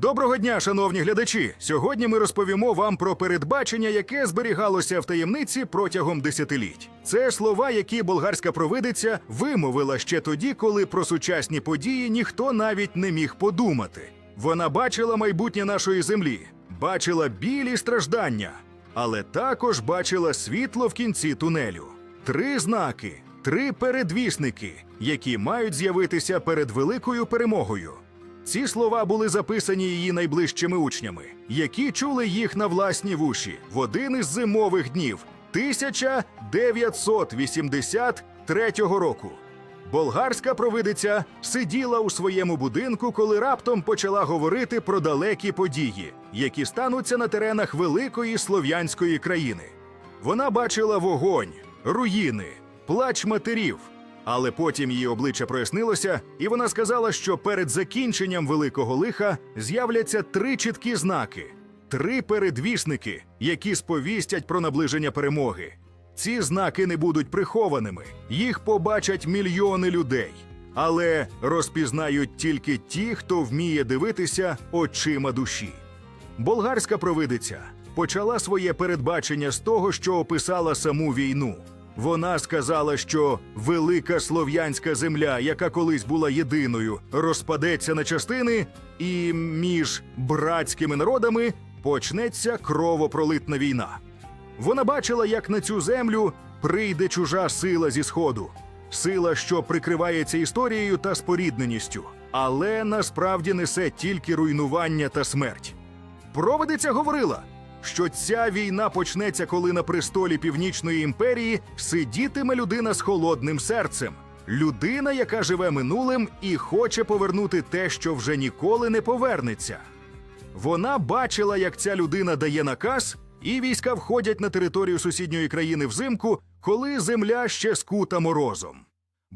Доброго дня, шановні глядачі! Сьогодні ми розповімо вам про передбачення, яке зберігалося в таємниці протягом десятиліть. Це слова, які болгарська провидиця вимовила ще тоді, коли про сучасні події ніхто навіть не міг подумати. Вона бачила майбутнє нашої землі, бачила білі страждання, але також бачила світло в кінці тунелю. Три знаки, три передвісники, які мають з'явитися перед великою перемогою. Ці слова були записані її найближчими учнями, які чули їх на власні вуші в один із зимових днів 1983 року. Болгарська провидиця сиділа у своєму будинку, коли раптом почала говорити про далекі події, які стануться на теренах великої слов'янської країни. Вона бачила вогонь, руїни, плач матерів. Але потім її обличчя прояснилося, і вона сказала, що перед закінченням великого лиха з'являться три чіткі знаки, три передвісники, які сповістять про наближення перемоги. Ці знаки не будуть прихованими, їх побачать мільйони людей, але розпізнають тільки ті, хто вміє дивитися очима душі. Болгарська провидиця почала своє передбачення з того, що описала саму війну. Вона сказала, що велика слов'янська земля, яка колись була єдиною, розпадеться на частини, і між братськими народами почнеться кровопролитна війна. Вона бачила, як на цю землю прийде чужа сила зі сходу, сила, що прикривається історією та спорідненістю, але насправді несе тільки руйнування та смерть. Провидиця говорила, що ця війна почнеться, коли на престолі Північної імперії сидітиме людина з холодним серцем, людина, яка живе минулим і хоче повернути те, що вже ніколи не повернеться. Вона бачила, як ця людина дає наказ, і війська входять на територію сусідньої країни взимку, коли земля ще скута морозом.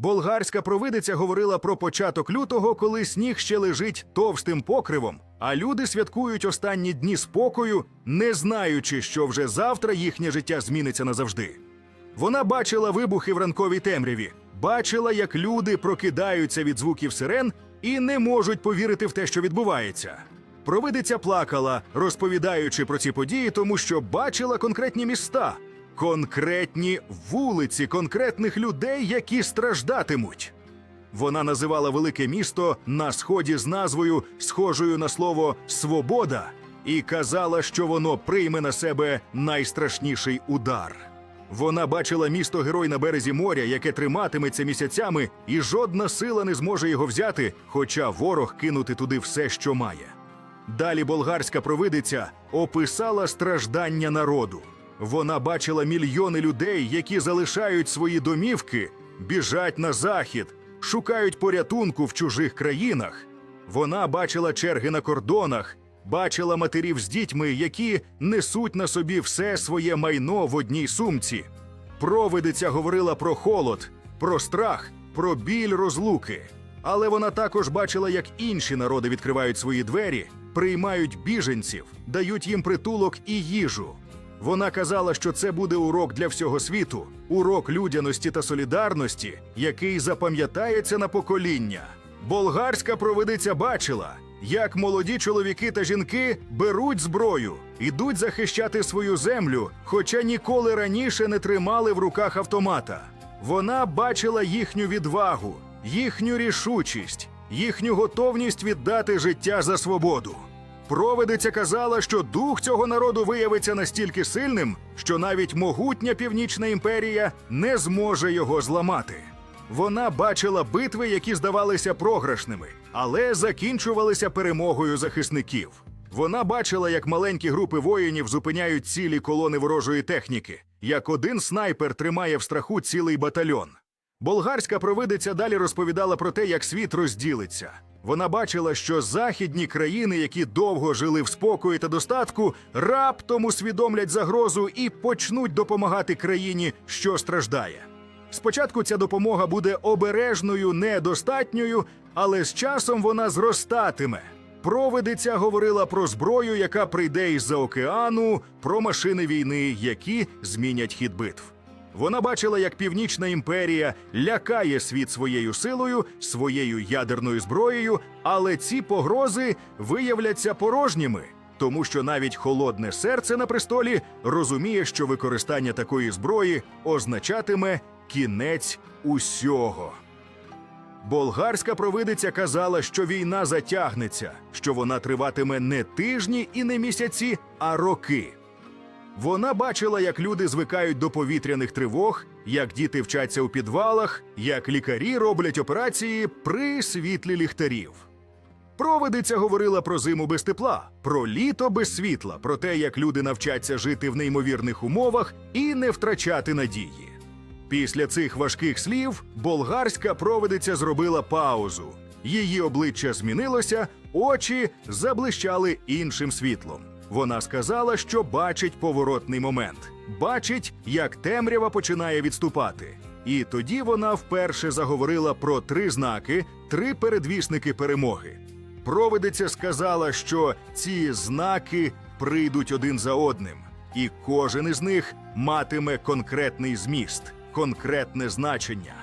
Болгарська провидиця говорила про початок лютого, коли сніг ще лежить товстим покривом, а люди святкують останні дні спокою, не знаючи, що вже завтра їхнє життя зміниться назавжди. Вона бачила вибухи в ранковій темряві, бачила, як люди прокидаються від звуків сирен і не можуть повірити в те, що відбувається. Провидиця плакала, розповідаючи про ці події, тому що бачила конкретні міста, конкретні вулиці конкретних людей, які страждатимуть. Вона називала велике місто на сході з назвою, схожою на слово свобода, і казала, що воно прийме на себе найстрашніший удар. Вона бачила місто герой на березі моря, яке триматиметься місяцями, і жодна сила не зможе його взяти, хоча ворог кинути туди все, що має. Далі болгарська провидиця описала страждання народу. Вона бачила мільйони людей, які залишають свої домівки, біжать на захід, шукають порятунку в чужих країнах. Вона бачила черги на кордонах, бачила матерів з дітьми, які несуть на собі все своє майно в одній сумці. Провидиця говорила про холод, про страх, про біль розлуки. Але вона також бачила, як інші народи відкривають свої двері, приймають біженців, дають їм притулок і їжу. Вона казала, що це буде урок для всього світу, урок людяності та солідарності, який запам'ятається на покоління. Болгарська провидиця бачила, як молоді чоловіки та жінки беруть зброю, ідуть захищати свою землю, хоча ніколи раніше не тримали в руках автомата. Вона бачила їхню відвагу, їхню рішучість, їхню готовність віддати життя за свободу. Провидиця казала, що дух цього народу виявиться настільки сильним, що навіть могутня північна імперія не зможе його зламати. Вона бачила битви, які здавалися програшними, але закінчувалися перемогою захисників. Вона бачила, як маленькі групи воїнів зупиняють цілі колони ворожої техніки, як один снайпер тримає в страху цілий батальйон. Болгарська провидиця далі розповідала про те, як світ розділиться. Вона бачила, що західні країни, які довго жили в спокої та достатку, раптом усвідомлять загрозу і почнуть допомагати країні, що страждає. Спочатку ця допомога буде обережною, недостатньою, але з часом вона зростатиме. Провидиця говорила про зброю, яка прийде із-за океану, про машини війни, які змінять хід битв. Вона бачила, як Північна імперія лякає світ своєю силою, своєю ядерною зброєю, але ці погрози виявляться порожніми, тому що навіть холодне серце на престолі розуміє, що використання такої зброї означатиме кінець усього. Болгарська провидиця казала, що війна затягнеться, що вона триватиме не тижні і не місяці, а роки. Вона бачила, як люди звикають до повітряних тривог, як діти вчаться у підвалах, як лікарі роблять операції при світлі ліхтарів. Провидиця говорила про зиму без тепла, про літо без світла, про те, як люди навчаться жити в неймовірних умовах і не втрачати надії. Після цих важких слів болгарська провидиця зробила паузу. Її обличчя змінилося, очі заблищали іншим світлом. Вона сказала, що бачить поворотний момент, бачить, як темрява починає відступати. І тоді вона вперше заговорила про три знаки, три передвісники перемоги. Провидиця сказала, що ці знаки прийдуть один за одним, і кожен із них матиме конкретний зміст, конкретне значення.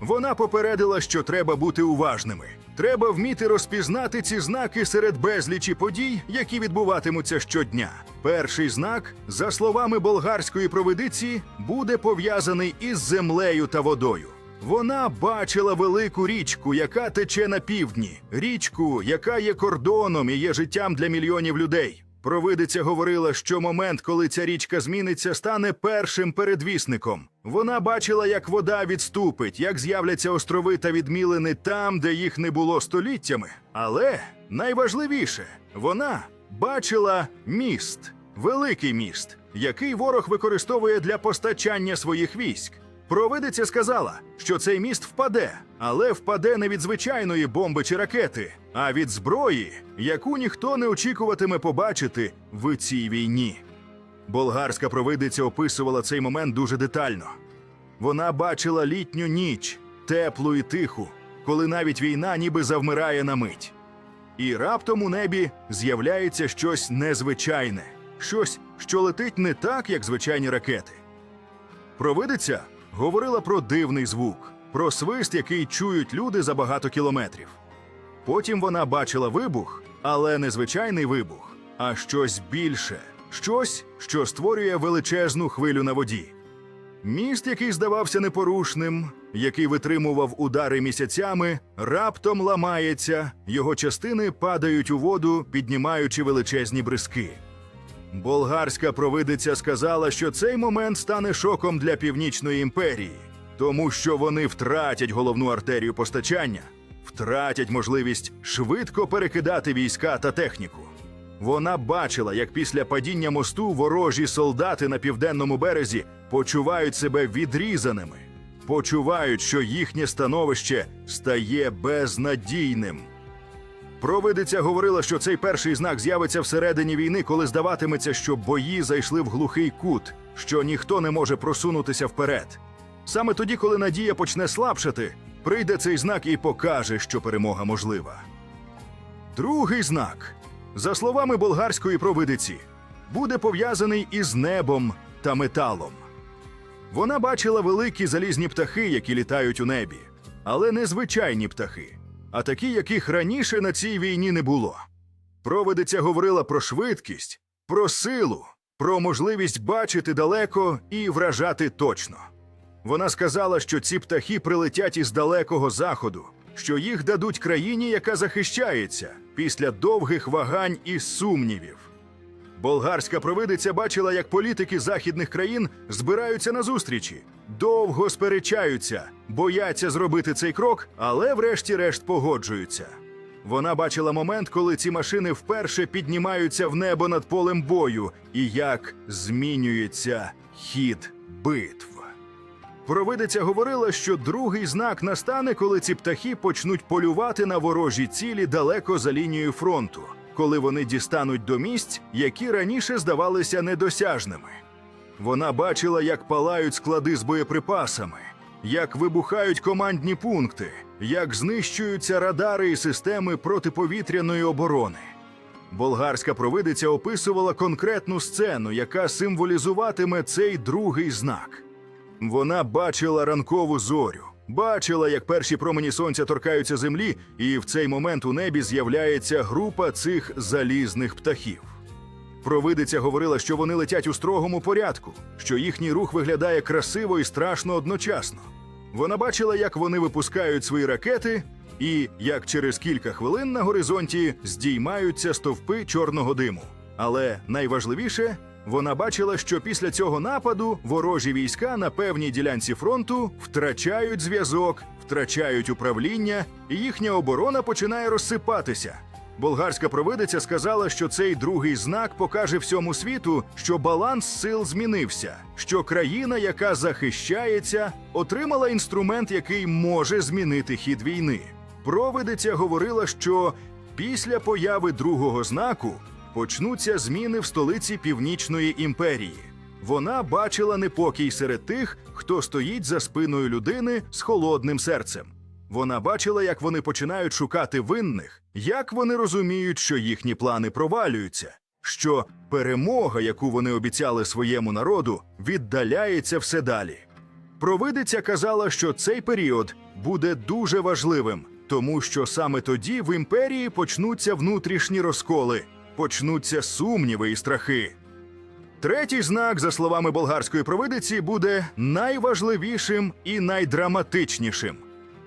Вона попередила, що треба бути уважними. Треба вміти розпізнати ці знаки серед безлічі подій, які відбуватимуться щодня. Перший знак, за словами болгарської провидиці, буде пов'язаний із землею та водою. Вона бачила велику річку, яка тече на півдні, річку, яка є кордоном і є життям для мільйонів людей. Провидиця говорила, що момент, коли ця річка зміниться, стане першим передвісником. Вона бачила, як вода відступить, як з'являться острови та відмілини там, де їх не було століттями. Але найважливіше, вона бачила міст, великий міст, який ворог використовує для постачання своїх військ. Провидиця сказала, що цей міст впаде, але впаде не від звичайної бомби чи ракети, а від зброї, яку ніхто не очікуватиме побачити в цій війні. Болгарська провидиця описувала цей момент дуже детально. Вона бачила літню ніч, теплу і тиху, коли навіть війна ніби завмирає на мить. І раптом у небі з'являється щось незвичайне, щось, що летить не так, як звичайні ракети. Провидиця говорила про дивний звук, про свист, який чують люди за багато кілометрів. Потім вона бачила вибух, але не звичайний вибух, а щось більше, щось, що створює величезну хвилю на воді. Міст, який здавався непорушним, який витримував удари місяцями, раптом ламається, його частини падають у воду, піднімаючи величезні бризки. Болгарська провидиця сказала, що цей момент стане шоком для північної імперії, тому що вони втратять головну артерію постачання, втратять можливість швидко перекидати війська та техніку. Вона бачила, як після падіння мосту ворожі солдати на південному березі почувають себе відрізаними, почувають, що їхнє становище стає безнадійним. Провидиця говорила, що цей перший знак з'явиться всередині війни, коли здаватиметься, що бої зайшли в глухий кут, що ніхто не може просунутися вперед. Саме тоді, коли надія почне слабшати, прийде цей знак і покаже, що перемога можлива. Другий знак, за словами болгарської провидиці, буде пов'язаний із небом та металом. Вона бачила великі залізні птахи, які літають у небі, але не звичайні птахи, а такі, яких раніше на цій війні не було. Проведиця говорила про швидкість, про силу, про можливість бачити далеко і вражати точно. Вона сказала, що ці птахи прилетять із далекого заходу, що їх дадуть країні, яка захищається після довгих вагань і сумнівів. Болгарська провидиця бачила, як політики західних країн збираються на зустрічі, довго сперечаються, бояться зробити цей крок, але врешті-решт погоджуються. Вона бачила момент, коли ці машини вперше піднімаються в небо над полем бою, і як змінюється хід битв. Провидиця говорила, що другий знак настане, коли ці птахи почнуть полювати на ворожі цілі далеко за лінією фронту, коли вони дістануть до місць, які раніше здавалися недосяжними. Вона бачила, як палають склади з боєприпасами, як вибухають командні пункти, як знищуються радари і системи протиповітряної оборони. Болгарська провидиця описувала конкретну сцену, яка символізуватиме цей другий знак. Вона бачила ранкову зорю, бачила, як перші промені сонця торкаються землі, і в цей момент у небі з'являється група цих залізних птахів. Провидиця говорила, що вони летять у строгому порядку, що їхній рух виглядає красиво і страшно одночасно. Вона бачила, як вони випускають свої ракети, і як через кілька хвилин на горизонті здіймаються стовпи чорного диму. Але найважливіше, вона бачила, що після цього нападу ворожі війська на певній ділянці фронту втрачають зв'язок, втрачають управління, і їхня оборона починає розсипатися. Болгарська провидиця сказала, що цей другий знак покаже всьому світу, що баланс сил змінився, що країна, яка захищається, отримала інструмент, який може змінити хід війни. Провидиця говорила, що після появи другого знаку почнуться зміни в столиці Північної імперії. Вона бачила непокій серед тих, хто стоїть за спиною людини з холодним серцем. Вона бачила, як вони починають шукати винних, як вони розуміють, що їхні плани провалюються, що перемога, яку вони обіцяли своєму народу, віддаляється все далі. Провидиця казала, що цей період буде дуже важливим, тому що саме тоді в імперії почнуться внутрішні розколи, почнуться сумніви і страхи. Третій знак, за словами болгарської провидиці, буде найважливішим і найдраматичнішим.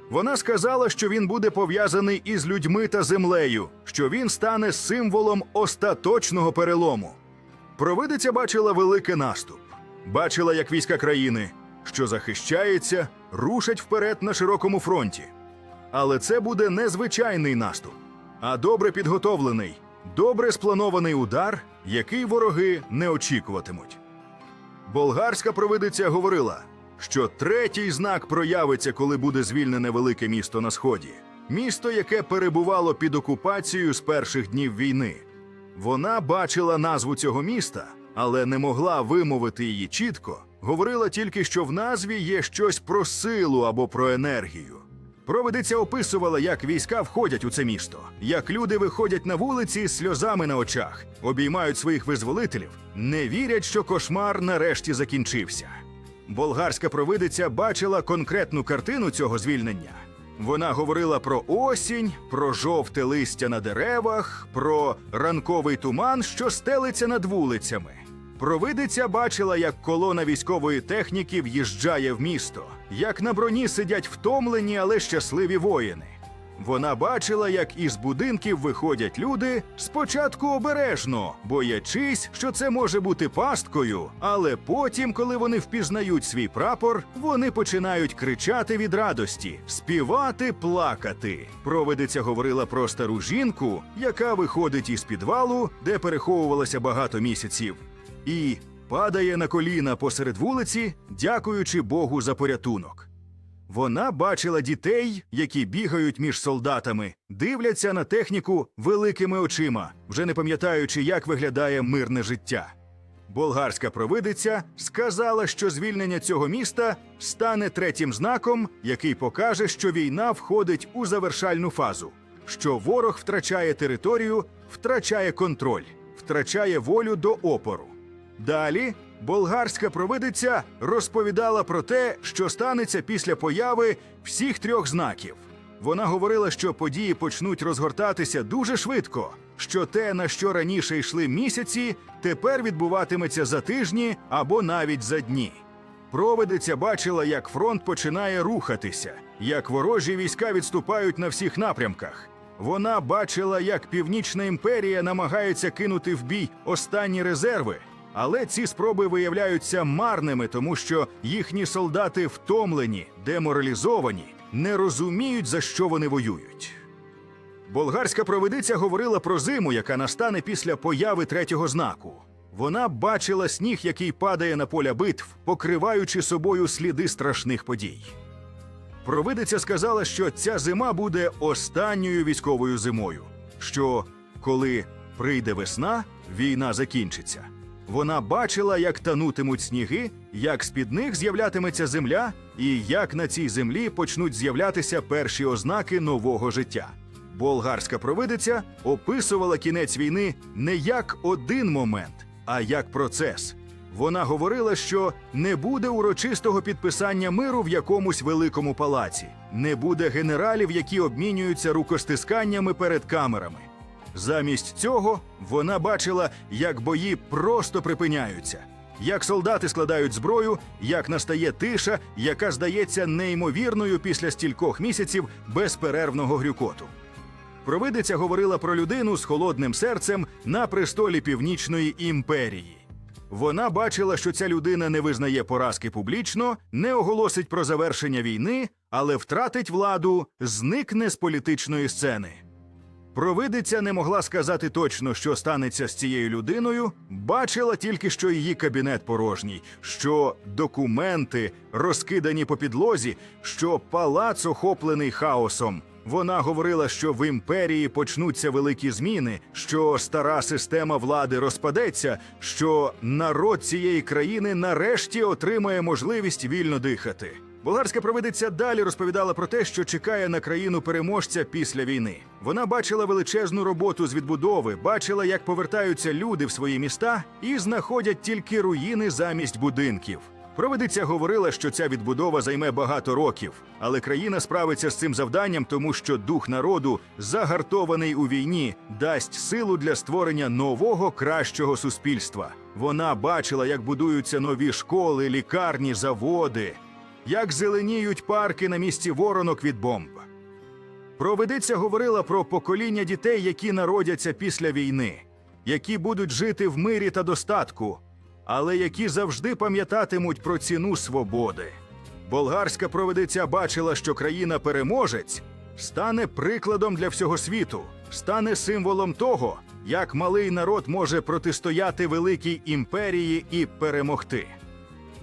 Вона сказала, що він буде пов'язаний із людьми та землею, що він стане символом остаточного перелому. Провидиця бачила великий наступ, бачила, як війська країни, що захищається, рушать вперед на широкому фронті. Але це буде не звичайний наступ, а добре підготовлений, добре спланований удар, який вороги не очікуватимуть. Болгарська провидиця говорила, що третій знак проявиться, коли буде звільнене велике місто на сході, місто, яке перебувало під окупацією з перших днів війни. Вона бачила назву цього міста, але не могла вимовити її чітко. Говорила тільки, що в назві є щось про силу або про енергію. Провидиця описувала, як війська входять у це місто, як люди виходять на вулиці з сльозами на очах, обіймають своїх визволителів, не вірять, що кошмар нарешті закінчився. Болгарська провидиця бачила конкретну картину цього звільнення. Вона говорила про осінь, про жовте листя на деревах, про ранковий туман, що стелиться над вулицями. Провидиця бачила, як колона військової техніки в'їжджає в місто, як на броні сидять втомлені, але щасливі воїни. Вона бачила, як із будинків виходять люди спочатку обережно, боячись, що це може бути пасткою, але потім, коли вони впізнають свій прапор, вони починають кричати від радості, співати, плакати. Провидиця говорила про стару жінку, яка виходить із підвалу, де переховувалася багато місяців, і падає на коліна посеред вулиці, дякуючи Богу за порятунок. Вона бачила дітей, які бігають між солдатами, дивляться на техніку великими очима, вже не пам'ятаючи, як виглядає мирне життя. Болгарська провидиця сказала, що звільнення цього міста стане третім знаком, який покаже, що війна входить у завершальну фазу, що ворог втрачає територію, втрачає контроль, втрачає волю до опору. Далі болгарська провидиця розповідала про те, що станеться після появи всіх трьох знаків. Вона говорила, що події почнуть розгортатися дуже швидко, що те, на що раніше йшли місяці, тепер відбуватиметься за тижні або навіть за дні. Провидиця бачила, як фронт починає рухатися, як ворожі війська відступають на всіх напрямках. Вона бачила, як Північна імперія намагається кинути в бій останні резерви, але ці спроби виявляються марними, тому що їхні солдати втомлені, деморалізовані, не розуміють, за що вони воюють. Болгарська провидиця говорила про зиму, яка настане після появи третього знаку. Вона бачила сніг, який падає на поля битв, покриваючи собою сліди страшних подій. Провидиця сказала, що ця зима буде останньою військовою зимою. Що коли прийде весна, війна закінчиться. Вона бачила, як танутимуть сніги, як з-під них з'являтиметься земля, і як на цій землі почнуть з'являтися перші ознаки нового життя. Болгарська провидиця описувала кінець війни не як один момент, а як процес. Вона говорила, що не буде урочистого підписання миру в якомусь великому палаці, не буде генералів, які обмінюються рукостисканнями перед камерами. Замість цього вона бачила, як бої просто припиняються, як солдати складають зброю, як настає тиша, яка здається неймовірною після стількох місяців безперервного грюкоту. Провидиця говорила про людину з холодним серцем на престолі Північної імперії. Вона бачила, що ця людина не визнає поразки публічно, не оголосить про завершення війни, але втратить владу, зникне з політичної сцени. Провидиця не могла сказати точно, що станеться з цією людиною, бачила тільки, що її кабінет порожній, що документи розкидані по підлозі, що палац охоплений хаосом. Вона говорила, що в імперії почнуться великі зміни, що стара система влади розпадеться, що народ цієї країни нарешті отримає можливість вільно дихати. Болгарська провидиця далі розповідала про те, що чекає на країну переможця після війни. Вона бачила величезну роботу з відбудови, бачила, як повертаються люди в свої міста і знаходять тільки руїни замість будинків. Провидиця говорила, що ця відбудова займе багато років, але країна справиться з цим завданням, тому що дух народу, загартований у війні, дасть силу для створення нового кращого суспільства. Вона бачила, як будуються нові школи, лікарні, заводи, як зеленіють парки на місці воронок від бомб. Провидиця говорила про покоління дітей, які народяться після війни, які будуть жити в мирі та достатку, але які завжди пам'ятатимуть про ціну свободи. Болгарська провидиця бачила, що країна-переможець стане прикладом для всього світу, стане символом того, як малий народ може протистояти великій імперії і перемогти.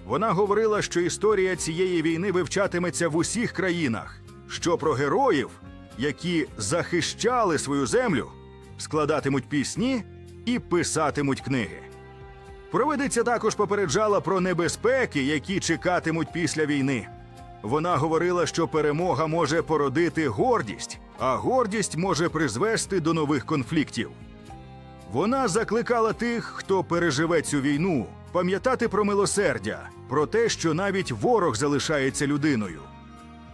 Вона говорила, що історія цієї війни вивчатиметься в усіх країнах, що про героїв, які захищали свою землю, складатимуть пісні і писатимуть книги. Провидиця також попереджала про небезпеки, які чекатимуть після війни. Вона говорила, що перемога може породити гордість, а гордість може призвести до нових конфліктів. Вона закликала тих, хто переживе цю війну, пам'ятати про милосердя, про те, що навіть ворог залишається людиною.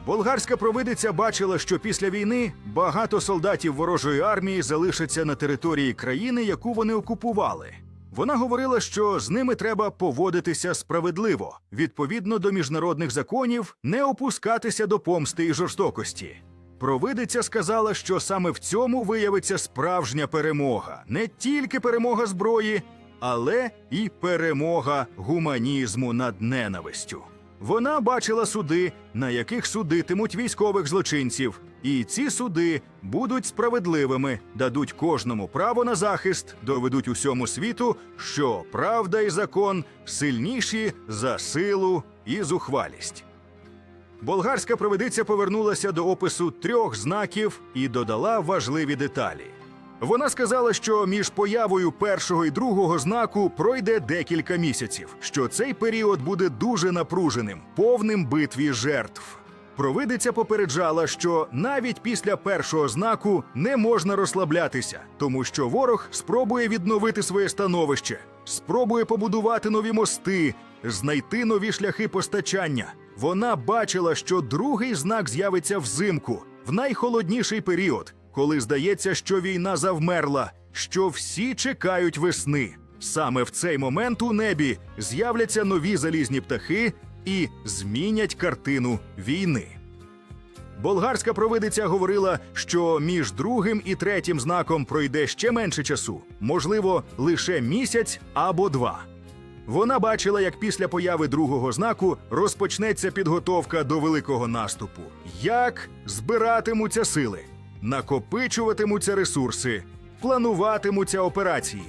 Болгарська провидиця бачила, що після війни багато солдатів ворожої армії залишаться на території країни, яку вони окупували. Вона говорила, що з ними треба поводитися справедливо, відповідно до міжнародних законів, не опускатися до помсти і жорстокості. Провидиця сказала, що саме в цьому виявиться справжня перемога, не тільки перемога зброї, але і перемога гуманізму над ненавистю. Вона бачила суди, на яких судитимуть військових злочинців, і ці суди будуть справедливими, дадуть кожному право на захист, доведуть усьому світу, що правда і закон сильніші за силу і зухвалість. Болгарська провидиця повернулася до опису трьох знаків і додала важливі деталі. Вона сказала, що між появою першого і другого знаку пройде декілька місяців, що цей період буде дуже напруженим, повним битві жертв. Провидиця попереджала, що навіть після першого знаку не можна розслаблятися, тому що ворог спробує відновити своє становище, спробує побудувати нові мости, знайти нові шляхи постачання. Вона бачила, що другий знак з'явиться взимку, в найхолодніший період, коли здається, що війна завмерла, що всі чекають весни. Саме в цей момент у небі з'являться нові залізні птахи і змінять картину війни. Болгарська провидиця говорила, що між другим і третім знаком пройде ще менше часу, можливо, лише місяць або два. Вона бачила, як після появи другого знаку розпочнеться підготовка до великого наступу, як збиратимуться сили, накопичуватимуться ресурси, плануватимуться операції.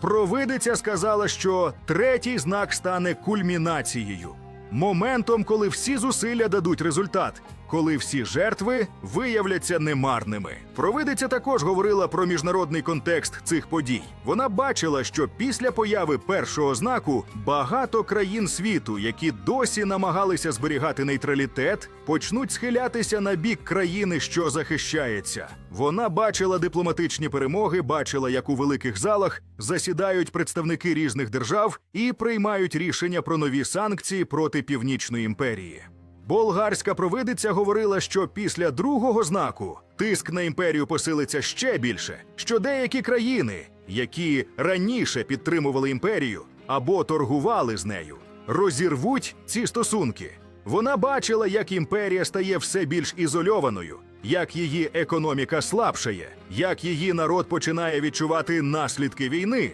Провидиця сказала, що третій знак стане кульмінацією, моментом, коли всі зусилля дадуть результат, коли всі жертви виявляться немарними. Провидиця також говорила про міжнародний контекст цих подій. Вона бачила, що після появи першого знаку багато країн світу, які досі намагалися зберігати нейтралітет, почнуть схилятися на бік країни, що захищається. Вона бачила дипломатичні перемоги, бачила, як у великих залах засідають представники різних держав і приймають рішення про нові санкції проти Північної імперії. Болгарська провидиця говорила, що після другого знаку тиск на імперію посилиться ще більше, що деякі країни, які раніше підтримували імперію або торгували з нею, розірвуть ці стосунки. Вона бачила, як імперія стає все більш ізольованою, як її економіка слабшає, як її народ починає відчувати наслідки війни.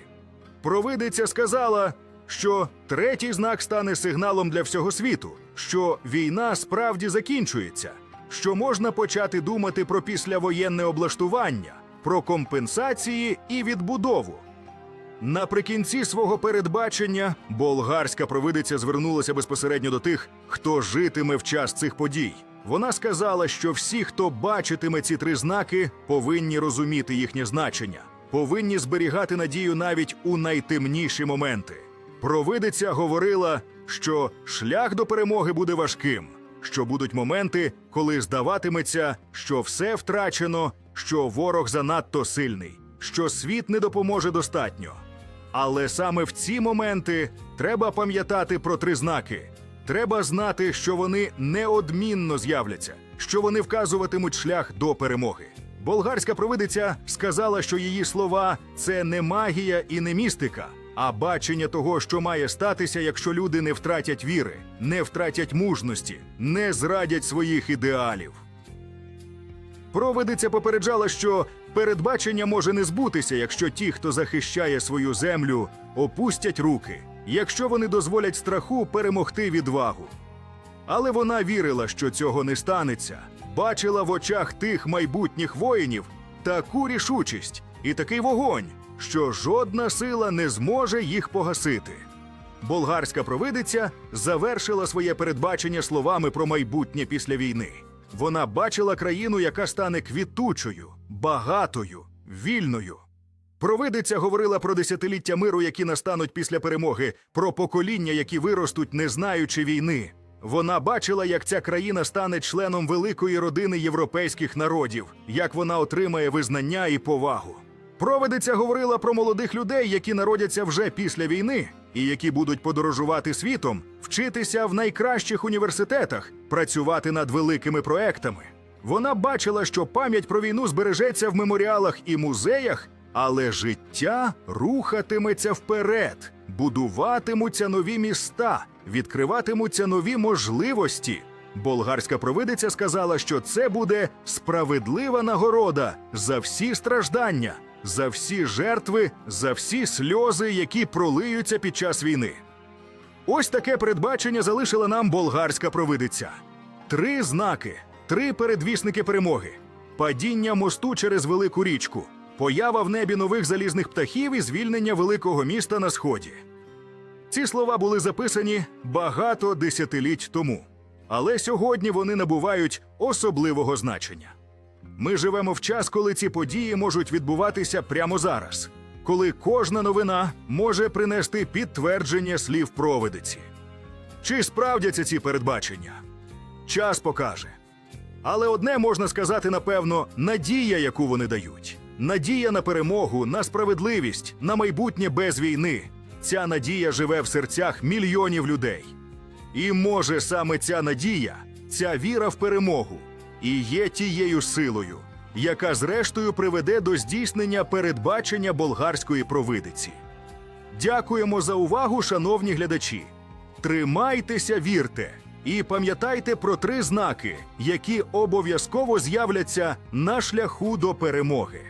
Провидиця сказала, що третій знак стане сигналом для всього світу, що війна справді закінчується, що можна почати думати про післявоєнне облаштування, про компенсації і відбудову. Наприкінці свого передбачення болгарська провидиця звернулася безпосередньо до тих, хто житиме в час цих подій. Вона сказала, що всі, хто бачитиме ці три знаки, повинні розуміти їхнє значення, повинні зберігати надію навіть у найтемніші моменти. Провидиця говорила, що шлях до перемоги буде важким, що будуть моменти, коли здаватиметься, що все втрачено, що ворог занадто сильний, що світ не допоможе достатньо. Але саме в ці моменти треба пам'ятати про три знаки. Треба знати, що вони неодмінно з'являться, що вони вказуватимуть шлях до перемоги. Болгарська провидиця сказала, що її слова це не магія і не містика, а бачення того, що має статися, якщо люди не втратять віри, не втратять мужності, не зрадять своїх ідеалів. Провидиця попереджала, що передбачення може не збутися, якщо ті, хто захищає свою землю, опустять руки, якщо вони дозволять страху перемогти відвагу. Але вона вірила, що цього не станеться, бачила в очах тих майбутніх воїнів таку рішучість і такий вогонь, що жодна сила не зможе їх погасити. Болгарська провидиця завершила своє передбачення словами про майбутнє після війни. Вона бачила країну, яка стане квітучою, багатою, вільною. Провидиця говорила про десятиліття миру, які настануть після перемоги, про покоління, які виростуть, не знаючи війни. Вона бачила, як ця країна стане членом великої родини європейських народів, як вона отримає визнання і повагу. Провидиця говорила про молодих людей, які народяться вже після війни, і які будуть подорожувати світом, вчитися в найкращих університетах, працювати над великими проектами. Вона бачила, що пам'ять про війну збережеться в меморіалах і музеях, але життя рухатиметься вперед, будуватимуться нові міста, відкриватимуться нові можливості. Болгарська провидиця сказала, що це буде справедлива нагорода за всі страждання, за всі жертви, за всі сльози, які пролиються під час війни. Ось таке передбачення залишила нам болгарська провидиця: три знаки, три передвісники перемоги, падіння мосту через велику річку, поява в небі нових залізних птахів і звільнення великого міста на сході. Ці слова були записані багато десятиліть тому, але сьогодні вони набувають особливого значення. Ми живемо в час, коли ці події можуть відбуватися прямо зараз, коли кожна новина може принести підтвердження слів провидиці. Чи справдяться ці передбачення? Час покаже. Але одне можна сказати напевно: надія, яку вони дають, надія на перемогу, на справедливість, на майбутнє без війни. Ця надія живе в серцях мільйонів людей. І може саме ця надія, ця віра в перемогу і є тією силою, яка зрештою приведе до здійснення передбачення болгарської провидиці. Дякуємо за увагу, шановні глядачі. Тримайтеся, вірте і пам'ятайте про три знаки, які обов'язково з'являться на шляху до перемоги.